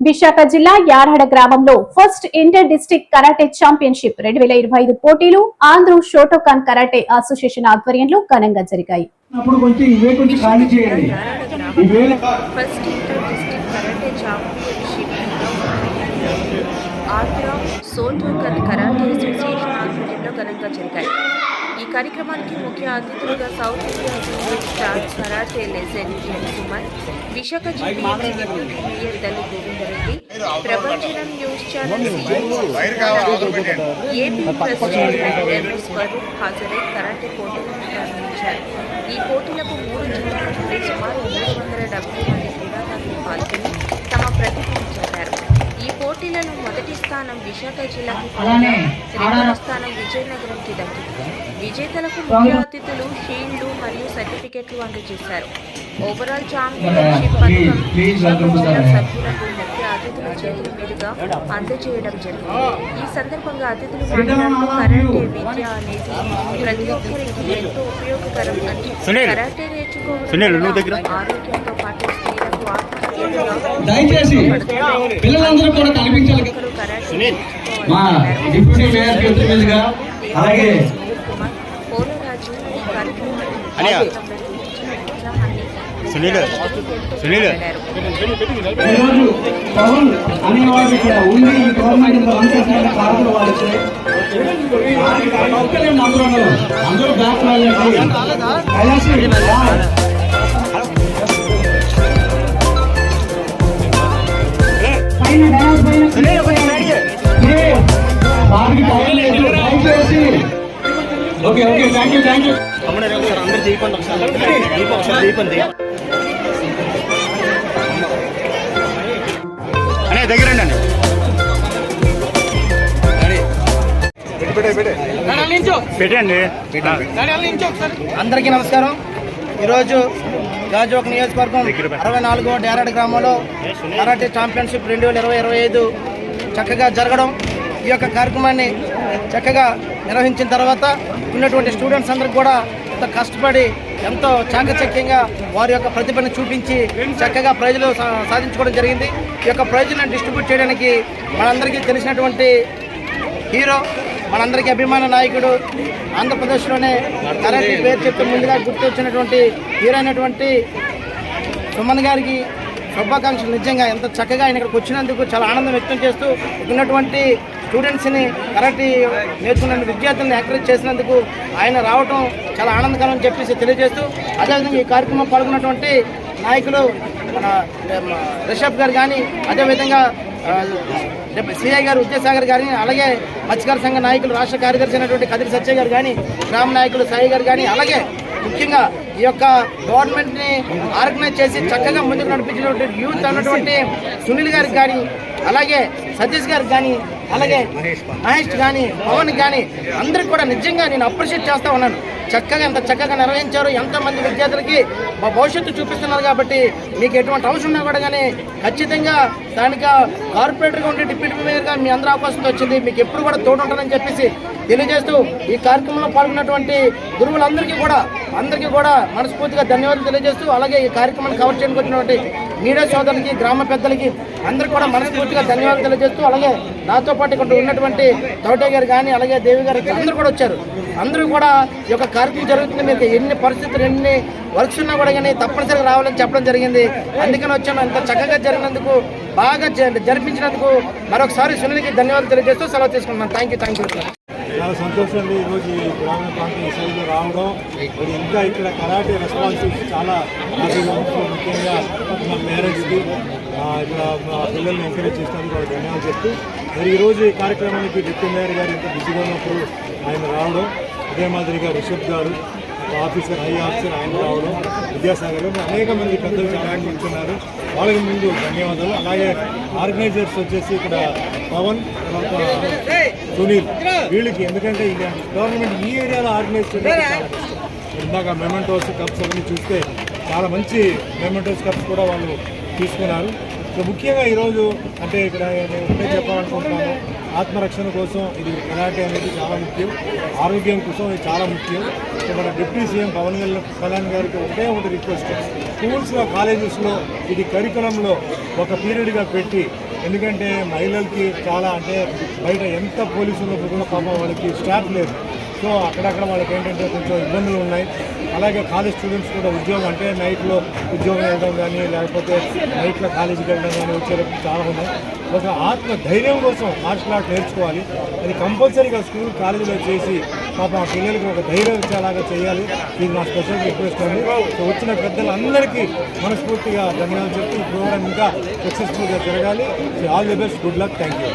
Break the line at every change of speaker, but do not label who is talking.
విశాఖ జిల్లా యారహడ గ్రామంలో first inter district karate championship రెండు వేల ఇరవై ఐదు పోటీలు ఆంధ్ర షోటోకాన్ కరాటే అసోసియేషన్ ఆధ్వర్యంలో ఘనంగా జరిగాయి.
అప్పుడు కొంచెం ఇవే కొంచెం ఖాళీ చేయండి. ఇవే
first inter district karate championship Andhra karate association ఆధ్వర్యంలో ఘనంగా జరిగాయి. ఈ కార్యక్రమానికి ముఖ్య అతిథులుగా south India senior star karate legend N Visakha GPMC deputy mayor తల్లి Govindareddy Prabhanjanam news channel AP MS Swaroop హాజరై కరాటే పోటీలను ప్రారంభించారు. ఈ పోటీలకు మూడు జిల్లాల నుండి సుమారు మూడు వందల డెబ్బై స్థానం విశాఖ జిల్లాకు రెండవ స్థానం విజయనగరంకి దక్కింది విజేతలకు ముఖ్య అతిథులు షీల్డ్లు మరియు సర్టిఫికెట్లు అందజేశారు. ఓవరాల్ ఛాంపియన్షిప్ పథకం విశాఖ జిల్లా సభ్యులకు ముఖ్య అతిథుల చేతుల మీదుగా అందజేయడం జరిగింది. ఈ సందర్భంగా అతిథులు మాట్లాడుతూ కరాటే విద్య అనేది ప్రతి ఒక్కరికి ఎంతో ఉపయోగకరం అని కరాటే నేర్చుకోవడం ఆరోగ్యంతో పాటు స్త్రీలకు ఆత్మహత్యలుగా
దయచేసి పిల్లలందరూ కూడా కనిపించాలి కదా.
ఒకరు కరాటే
మా డిప్యూటీ మేయర్ చేతుల మీదుగా అలాగే
సునీల్. సునీల్.
ఈరోజు పవన్ అనేవాడు ఇక్కడ ఉండి ఈ గవర్నమెంట్ పనిచేసిన కారణం ఒక్కలేండి అందరూ అందరూ back కైలాసి okay okay thank you thank you
అందరు ఒకసారి దీపం ఒకసారి దీపండి అనే దగ్గరండి అండి పెట్టండి
అందరికీ నమస్కారం ఈరోజు గాజువాక నియోజకవర్గం అరవై నాలుగో డేరాడ్ గ్రామంలో కరాటే ఛాంపియన్షిప్ రెండు వేల ఇరవై ఇరవై ఐదు చక్కగా జరగడం ఈ యొక్క కార్యక్రమాన్ని చక్కగా నిర్వహించిన తర్వాత ఉన్నటువంటి స్టూడెంట్స్ అందరికి కూడా ఎంతో కష్టపడి ఎంతో చాకచక్యంగా వారి యొక్క ప్రతిభను చూపించి చక్కగా ప్రైజులు సా- సాధించుకోవడం జరిగింది. ఈ యొక్క ప్రైజులను డిస్ట్రిబ్యూట్ చేయడానికి మనందరికీ తెలిసినటువంటి హీరో మనందరికీ అభిమాన నాయకుడు ఆంధ్రప్రదేశ్లోనే కరాటే పేరు చెప్తే ముందుగా గుర్తొచ్చినటువంటి హీరో అయినటువంటి సుమన్ గారికి శుభాకాంక్షలు. నిజంగా ఎంత చక్కగా ఆయన ఇక్కడికి వచ్చినందుకు చాలా ఆనందం వ్యక్తం చేస్తూ ఉన్నటువంటి స్టూడెంట్స్ని కరెక్ట్ నేర్చుకున్న విద్యార్థులను ఎంకరేజ్ చేసినందుకు ఆయన రావటం చాలా ఆనందకరం అని చెప్పేసి తెలియజేస్తూ అదేవిధంగా ఈ కార్యక్రమం పాల్గొన్నటువంటి నాయకులు మన రిషబ్ గారు కానీ అదేవిధంగా సిఐ గారు విద్యాసాగర్ గారిని అలాగే మత్స్యకార సంఘ నాయకులు రాష్ట్ర కార్యదర్శి అయినటువంటి కదిరి సత్య గారు కానీ గ్రామ నాయకులు సాయి గారు కానీ అలాగే ముఖ్యంగా ఈ యొక్క గవర్నమెంట్ని ఆర్గనైజ్ చేసి చక్కగా ముందుకు నడిపించినటువంటి యూత్ అన్నటువంటి సునీల్ గారికి కానీ అలాగే సతీష్ గారికి కానీ అలాగే మహేష్ కానీ పవన్ కానీ అందరికి కూడా నిజంగా నేను అప్రిషియేట్ చేస్తా ఉన్నాను. చక్కగా ఎంత చక్కగా నిర్వహించారు ఎంతమంది విద్యార్థులకి మా భవిష్యత్తు చూపిస్తున్నారు కాబట్టి మీకు ఎటువంటి అవసరం ఉన్నా కూడా కానీ ఖచ్చితంగా స్థానిక కార్పొరేటర్గా ఉండే డిప్యూటీ మేయర్గా మీ అందరూ అవకాశం వచ్చింది. మీకు ఎప్పుడు కూడా తోడుంటానని చెప్పేసి తెలియజేస్తూ ఈ కార్యక్రమంలో పాల్గొన్నటువంటి గురువులందరికీ కూడా అందరికీ కూడా మనస్ఫూర్తిగా ధన్యవాదాలు తెలియజేస్తూ అలాగే ఈ కార్యక్రమాన్ని కవర్ చేయడానికి వచ్చినటువంటి మీడియా సోదరులకి గ్రామ పెద్దలకి అందరికీ కూడా మనస్ఫూర్తిగా ధన్యవాదాలు తెలియజేస్తూ అలాగే నాతో పాటు ఇక్కడ ఉన్నటువంటి తౌటే గారు కానీ అలాగే దేవి గారు అందరూ కూడా వచ్చారు. అందరూ కూడా ఈ యొక్క కార్యక్రమం జరుగుతుంది. మీకు ఎన్ని పరిస్థితులు ఎన్ని వర్క్స్ ఉన్నా కూడా కానీ తప్పనిసరిగా రావాలని చెప్పడం జరిగింది. అందుకని వచ్చాను. అంత చక్కగా జరిగినందుకు బాగా జ- జరిపించినందుకు మరొకసారి సునీల్కి ధన్యవాదాలు తెలియజేస్తూ సెలవు తీసుకుంటున్నాను. థ్యాంక్ యూ థ్యాంక్ యూ
చాలా సంతోషంగా ఈరోజు ఈ గ్రామీణ ప్రాంతం ఈ సైడ్లో రావడం. మరి ఇంకా ఇక్కడ కరాటే రెస్పాన్స్ చాలా ముఖ్యంగా మా పేరెంట్స్కి ఇక్కడ మా పిల్లల్ని ఎంకరేజ్ చేసినందుకు వాళ్ళకి ధన్యవాదాలు చెప్తూ మరి ఈరోజు ఈ కార్యక్రమానికి డిప్యూటీ మేయర్ గారు ఇంత బిజీగా ఉన్నప్పుడు ఆయన రావడం అదే మాదిరిగా రిషబ్ గారు ఆఫీసర్ హై ఆఫీసర్ ఆయన రావడం విద్యాసాగర్ అనేక మంది పెద్దలు చాలా ఉంటున్నారు. వాళ్ళకి ముందు ధన్యవాదాలు. అలాగే ఆర్గనైజర్స్ వచ్చేసి ఇక్కడ పవన్ తర్వాత సునీల్ వీళ్ళకి ఎందుకంటే ఇది గవర్నమెంట్ ఈ ఏరియాలో ఆర్గనైజ్ కష్టం. ఇందాక మెమెంటోస్ కప్స్ అవన్నీ చూస్తే చాలా మంచి మెమెంటోస్ కప్స్ కూడా వాళ్ళు తీసుకున్నారు. సో ముఖ్యంగా ఈరోజు అంటే ఇక్కడ నేను ఒకటే చెప్పాలనుకుంటున్నాను ఆత్మరక్షణ కోసం ఇది కరాటే అనేది చాలా ముఖ్యం. ఆరోగ్యం కోసం ఇది చాలా ముఖ్యం. మన డిప్యూటీ సీఎం పవన్ కళ్యాణ్ కళ్యాణ్ గారికి ఒకటే ఒకటి రిక్వెస్ట్ స్కూల్స్లో కాలేజెస్లో ఇది కరికులంలో ఒక పీరియడ్గా పెట్టి ఎందుకంటే మహిళలకి చాలా అంటే బయట ఎంత పోలీసులు కూడా పాపం వాళ్ళకి స్టాఫ్ లేదు. సో అక్కడక్కడ వాళ్ళకి ఏంటంటే కొంచెం ఇబ్బందులు ఉన్నాయి. అలాగే కాలేజ్ స్టూడెంట్స్ కూడా ఉద్యోగం అంటే నైట్లో ఉద్యోగం వెళ్ళడం కానీ లేకపోతే నైట్లో కాలేజీకి వెళ్ళడం కానీ వచ్చేటప్పుడు చాలా ఉన్నాయి. ఒక ఆత్మ ధైర్యం కోసం మార్షల్ ఆర్ట్ నేర్చుకోవాలి. అది కంపల్సరీగా స్కూల్ కాలేజీలో చేసి పాప మా పిల్లలకి ఒక ధైర్యం ఇచ్చేలాగా చేయాలి. ఇది నా స్పెషల్ రిక్వెస్ట్ అండి. సో వచ్చిన పెద్దలందరికీ మనస్ఫూర్తిగా ధన్యవాదాలు చెప్తూ ఈ ప్రోగ్రామ్ ఇంకా సక్సెస్ఫుల్గా జరగాలి. All the best good luck thank you